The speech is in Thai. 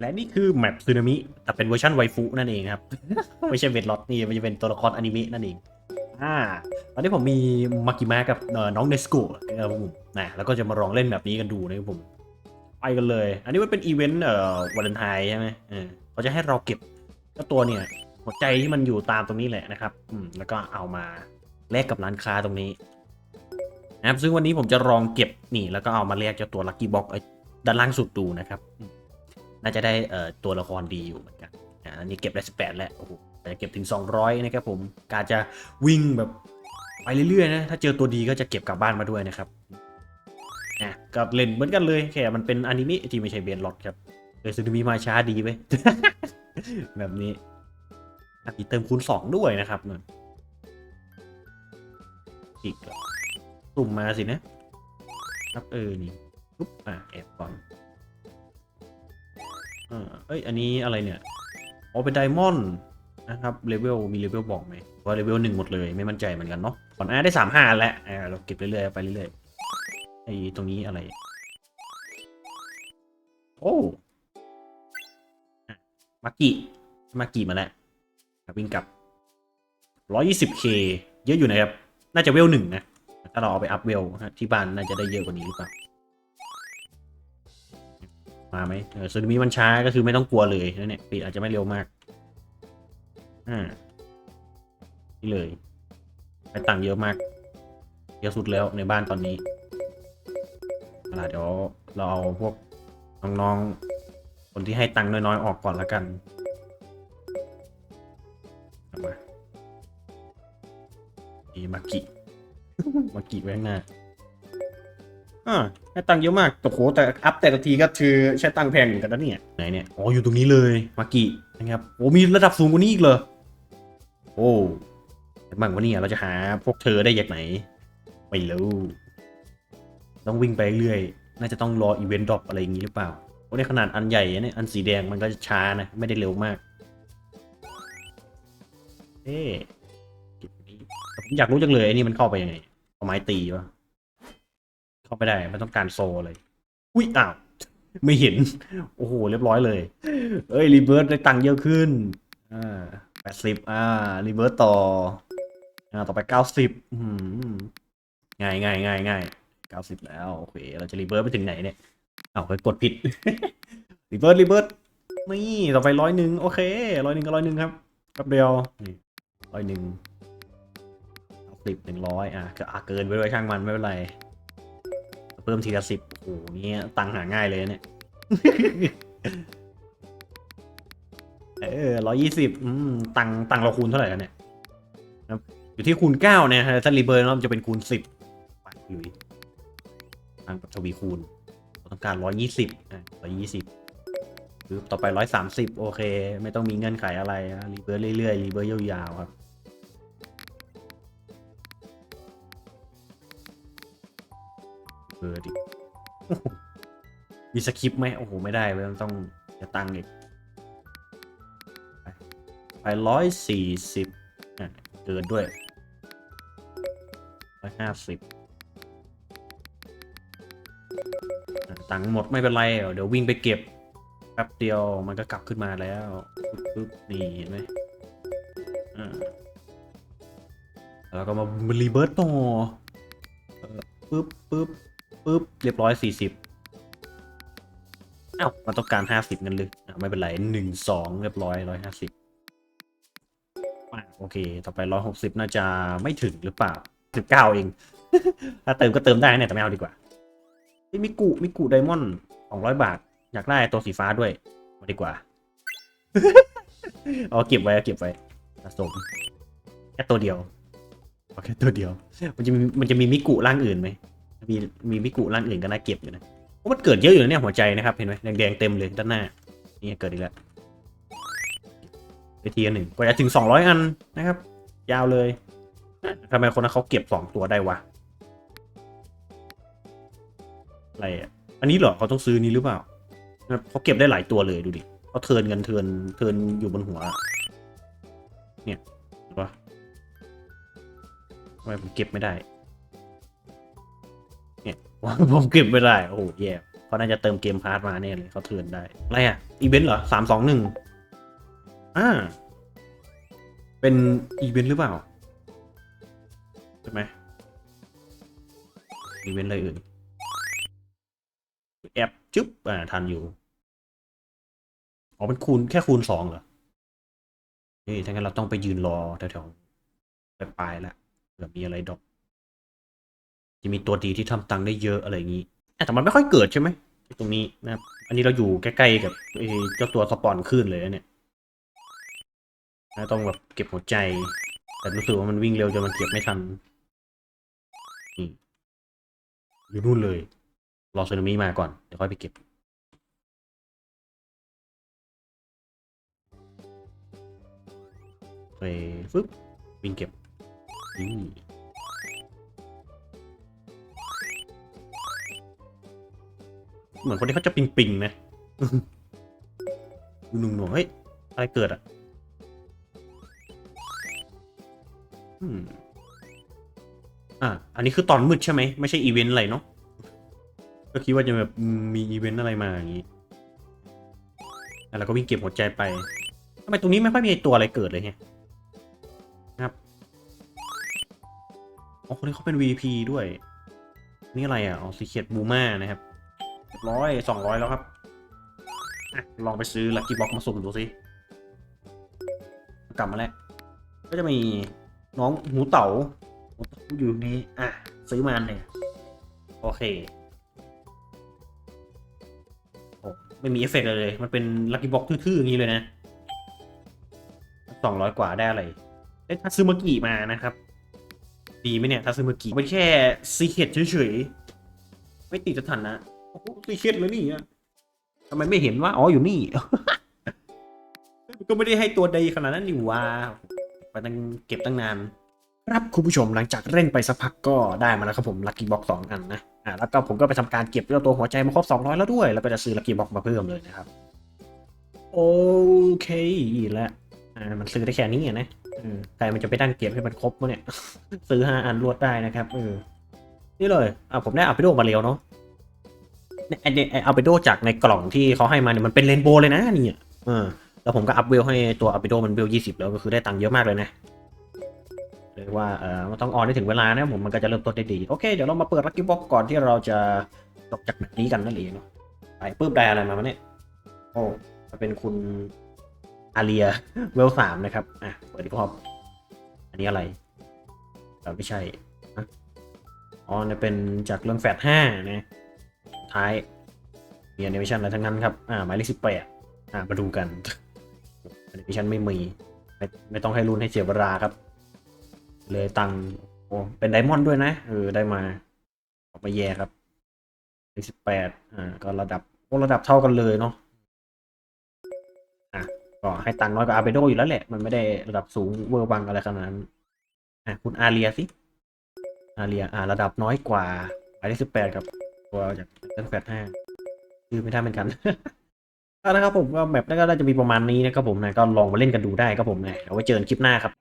และนี่คือแมปซึนามิแต่เป็นเวอร์ชันไวฟุนั่นเองครับ ไม่ใช่เวทล็อตนี่มันจะเป็นตัวละครอนิเมะนั่นเองอ่าตอนนี้ผมมีมากิมะกับน้องเนสโกะนะครับผมนะแล้วก็จะมาลองเล่นแบบนี้กันดูนะครับผมไปกันเลย อันนี้มันเป็นอีเวนต์เอ่อวาเลนไทน์ใช่ไหมเออเขาจะให้เราเก็บเจ้าตัวเนี่ย หัวใจที่มันอยู่ตามตรงนี้แหละนะครับอืมแล้วก็เอามาแลกกับร้านค้าตรงนี้นะครับซึ่งวันนี้ผมจะลองเก็บนี่แล้วก็เอามาแลกเจ้าตัวลัคกี้บ็อกด้านล่างสุดดูนะครับอืม น่าจะได้เอ่อตัวละครดีอยู่เหมือนกันอ่าอันนี้เก็บได้18แล้วโอ้โหแต่เก็บถึง 200 นะครับผมการจะวิ่งแบบไปเรื่อยๆนะถ้าเจอตัวดีก็จะเก็บกลับบ้านมาด้วยนะครับนะก็เล่นเหมือนกันเลยแค่มันเป็นอนิเมะที่ไม่ใช่เบนล็อตครับเออซึนามิมาช้าดีไปแบบนี้อะมีเติมคูณสองด้วยนะครับเนี่ยอีกสุ่มมาสินะ ครับเออนี่ปุ๊บอะแอบก่อน อ่าเอ้ย อันนี้อะไรเนี่ย อ๋อ เป็นไดมอนด์นะครับ เลเวล มีเลเวลบอกไหมว่าเลเวลหนึ่งหมดเลย ไม่มั่นใจเหมือนกันเนาะก่อนอะได้สามห้าแล้วอ่าเราเก็บเรื่อยๆ ไปเรื่อยๆ ไอ้ตรงนี้อะไร โอ้อะมากิมากิมาแล้ววิ่งกลับ 120k เยอะอยู่นะครับ น่าจะเวลหนึ่งนะ ถ้าเราเอาไปอัพเวลที่บ้านน่าจะได้เยอะกว่านี้หรือเปล่า มาไหมเออซึนามิมันช้าก็คือไม่ต้องกลัวเลยนะเนี่ยปีดอาจจะไม่เร็วมาก อ่า นี่เลย ไปตังค์เยอะมาก เยอะสุดแล้วในบ้านตอนนี้เอาล่ะเดี๋ยวเราเอาพวกน้องๆ คนที่ให้ตังค์น้อยๆ ออกก่อนละกันเอามาอีมากิ มากิไว้ข้างหน้าอ่า ให้ตังค์เยอะมากแต่โหแต่อัพแต่ละทีก็คือใช้ตังค์แพงเหมือนกันนะเนี่ยไหนเนี่ยอ๋ออยู่ตรงนี้เลยมากินะครับโอ้มีระดับสูงกว่านี้อีกเหรอโอ้แต่บางวันนี้เราจะหาพวกเธอได้จากไหนไม่รู้ต้องวิ่งไปเรื่อยน่าจะต้องรออีเวนต์ดรอปอะไรอย่างนี้หรือเปล่าโอ้ในขนาดอันใหญ่เนี่ยอันสีแดงมันก็จะช้านะไม่ได้เร็วมากเอ๊ะเก็บนี้แต่ผมอยากรู้จังเลยไอ้นี่มันเข้าไปยังไงเอาไม้ตีวะ เข้าไปได้ มันต้องการโซเลย อุ้ยอ้าว ไม่เห็น โอ้โห เรียบร้อยเลย เอ้ย รีเบิร์ตได้ตังค์เยอะขึ้น อ่าแปดสิบอ่า รีเบิร์ตต่อ อ่า ต่อไปเก้าสิบง่ายง่ายง่ายง่ายเก้าสิบแล้ว โอเค เราจะรีเบิร์ตไปถึงไหนเนี่ย เอาไปกดผิด รีเบิร์ตรีเบิร์ตนี่ต่อไปร้อยหนึ่งโอเคร้อยหนึ่งก็ร้อยหนึ่งครับแป๊บเดียวนี่ร้อยหนึ่งสิบหนึ่งร้อยอะก็อะเกินไปด้วยช่างมันไม่เป็นไร พิ่มทีละสิบโอ้โหเนี่ยตังหาง่ายเลยเนี่ย เออร้อยยี่สิบตังตังเราคูณเท่าไหร่กันเนี่ยนะอยู่ที่คูณเก้าเนี่ยฮะถ้ารีเบิร์นมันจะเป็นคูณสิบไปลุยตังกับทวีคูณต้องการร้อยยี่สิบอะร้อยยี่สิบคือต่อไปร้อยสามสิบโอเค ไม่ต้องมีเงื่อนไขอะไรนะรีเบิร์นเรื่อยๆรีเบิร์นยาวๆครับ เบอร์ดิมีสคริปต์ไหมโอ้โห ไม่ได้เลยต้องจะตั้งอีก ไปร้อยสี่สิบเกินด้วยร้อยห้าสิบตังค์หมดไม่เป็นไร เดี๋ยววิ่งไปเก็บแป๊บเดียวมันก็กลับขึ้นมาแล้วปึ๊บนี่เห็นไหมอ่าแล้วก็มารีเบิร์ตต่อปึ๊บปึ๊บ ปึ๊บเรียบร้อยสี่สิบอ้าวมันต้องการห้าสิบกันเลยอะไม่เป็นไรหนึ่งสองเรียบร้อยร้อยห้าสิบโอเค ต่อไปร้อยหกสิบน่าจะไม่ถึงหรือเปล่าสิบเก้าเอง ถ้าเติมก็เติมได้เนี่ยแต่ไม่เอาดีกว่าเฮ้ยมิกุมิกุไดมอนด์สองร้อยบาท อยากได้ตัวสีฟ้าด้วยมาดีกว่าเอาเก็บไว้เอาเก็บไว้สะสมแค่ตัวเดียวเอาแค่ตัวเดียว มันจะมีมันจะมีมิกุร่างอื่นไหม มีมีมิกุร่างอื่นก็น่าเก็บอยู่นะเพราะมันเกิดเยอะอยู่นะเนี่ยหัวใจนะครับเห็นไหมแดงๆเต็มเลยด้านหน้านี่เกิดอีกแล้วไปทีละหนึ่งกว่าจะถึงสองร้อยอันนะครับ ยาวเลยทำไมคนนั้นเขาเก็บสองตัวได้วะอะไรอะอันนี้เหรอเขาต้องซื้อนี้หรือเปล่าเขาเก็บได้หลายตัวเลยดูดิเขาเทิร์นกันเทิร์นเทิร์นอยู่บนหัว เนี่ยเห็นปะทำไมผมเก็บไม่ได้ ผมเก็บไม่ได้ โอ้โหแย่เขาน่าจะเติมเกมพาร์ทมาเนี่ยเลยเขาเทิร์นได้ อะไรอะ อีเวนต์เหรอสามสองหนึ่งอ่า เป็นอีเวนต์หรือเปล่า ใช่ไหมอีเวนต์อะไรอื่น แอปจุ๊บ อ่า ทันอยู่ อ๋อเป็นคูณแค่คูณสองเหรอ นี่ถ้างั้นเราต้องไปยืนรอแถวๆปลายๆแล้วเผื่อมีอะไรดรอก จะมีตัวดีที่ทำตังค์ได้เยอะอะไรอย่างนี้ แต่มันไม่ค่อยเกิดใช่ไหมตรงนี้นะครับ อันนี้เราอยู่ใกล้ๆกับเจ้าตัวสปอนขึ้นเลยเนี่ยนะต้องแบบเก็บหัวใจ แต่รู้สึกว่ามันวิ่งเร็วจนมันเก็บไม่ทันอยู่นู่นเลย รอสึนามิมาก่อน เดี๋ยวค่อยไปเก็บ ไปฟึบวิ่งเก็บนี่ เหมือนคนที่เขาจะปิงปิงๆนะดูหนุ่มหน่อยเฮ้ย อะไรเกิดอะอืมอะอันนี้คือตอนมืดใช่ไหม ไม่ใช่อีเวนต์อะไรเนาะ ก็คิดว่าจะแบบมีอีเวนต์อะไรมาอย่างนี้แล้วก็วิ่งเก็บหัวใจไปทำไมตรงนี้ไม่ค่อยมีตัวอะไรเกิดเลยไงครับอ๋อคนนี้เขาเป็น VP ด้วย นี่อะไรอะ อ๋อสีเขียดบูมานะครับ ร้อยสองร้อยแล้วครับ ลองไปซื้อลั c กี้บ็อกมาสุ่มดูสิกลับมาแล้ว ก็จะมีน้องหมูเต๋าอยู่นี้อะ ซื้อมาเนี่ยโอเคโอ้ไม่มีเอฟเฟกต์เลย มันเป็นลั c กี้บ็อกทื่อๆอย่างนี้เลยนะสองร้อยกว่าได้อะไรได้ทัซึมากิมานะครับ ดีไหมเนี่ยทัซึมากิเป็นแค่ซีเคดเฉยๆ ไม่ติดสถานะ โอ้โหซีเคดเลยนี่อะทำไมไม่เห็นว่าอ๋ออยู่นี่ก็ไม่ได้ให้ตัวใดขนาดนั้นนี่หว่าไปตั้งเก็บตั้งนาน ครับคุณผู้ชมหลังจากเล่นไปสักพักก็ได้มาแล้วครับผมลั c กี้บ็อกสองอันนะอ่าแล้วก็ผมก็ไปทำการเก็บเจ้าตัวหัวใจมาครบ200แล้วด้วย แล้วก็จะซื้อลั c กี้บ็อกมาเพิ่มเลยนะครับ โอเคแล้วอ่ามันซื้อได้แค่นี้อะนะเออใครมันจะไปตั้งเก็บให้มันครบวะเนี่ยซื้อห้าอันรวดได้นะครับเออนี่เลยอะผมได้อัลเปโดมาเร็วเนาะเนี่ย ไอ้เนี่ยไอ้อัลเปโดจากในกล่องที่เขาให้มาเนี่ยมันเป็นเรนโบว์เลยนะเนี่ยเออแล้วผมก็อัพเวลให้ตัวอัลเปโดมันเวลยี่สิบแล้วก็คือได้ตังค์เยอะมากเลยนะเลยว่าเออต้องออนได้ถึงเวลานะผมมันก็จะเริ่มต้นได้ดีโอเคเดี๋ยวเรามาเปิดลักกี้บ็อกก่อนที่เราจะจบจากแบบนี้กันนั่นเองเนาะไปปุ๊บได้อะไรมาเนี่ยโอ้มันเป็นคุณอาเรียเวลสามนะครับอะเปิดดีพออันนี้อะไรไม่ใช่อ๋อเนี่ยเป็นจากเรื่องแฟดห้านะ ท้ายมีแอนิเมชันอะไรทั้งนั้นครับ อ่าหมายเลขสิบแปดอ่ามาดูกันแอนิเมชันไม่มีไม่ไม่ต้องให้รุ่นให้เสียเวลาครับ เลยตังโอ้เป็นไดมอนด์ด้วยนะเออได้มาออกมาแย่ครับเลขสิบแปดอ่าก็ระดับโอ้ระดับเท่ากันเลยเนาะก็ให้ตังน้อยกว่าอาเบโดอยู่แล้วแหละ มันไม่ได้ระดับสูงเวอร์วังอะไรขนาดนั้นอะคุณอาเรียสิอาเรียอ่าระดับน้อยกว่าหมายเลขสิบแปดกับ ตัวจากเล่นแฟดห้าคือไม่ได้เหมือนกันเอาละครับผมก็แบบนั้นก็น่าจะมีประมาณนี้นะครับผมนะก็ลองมาเล่นกันดูได้ครับผมนะเอาไว้เจอกันคลิปหน้าครับ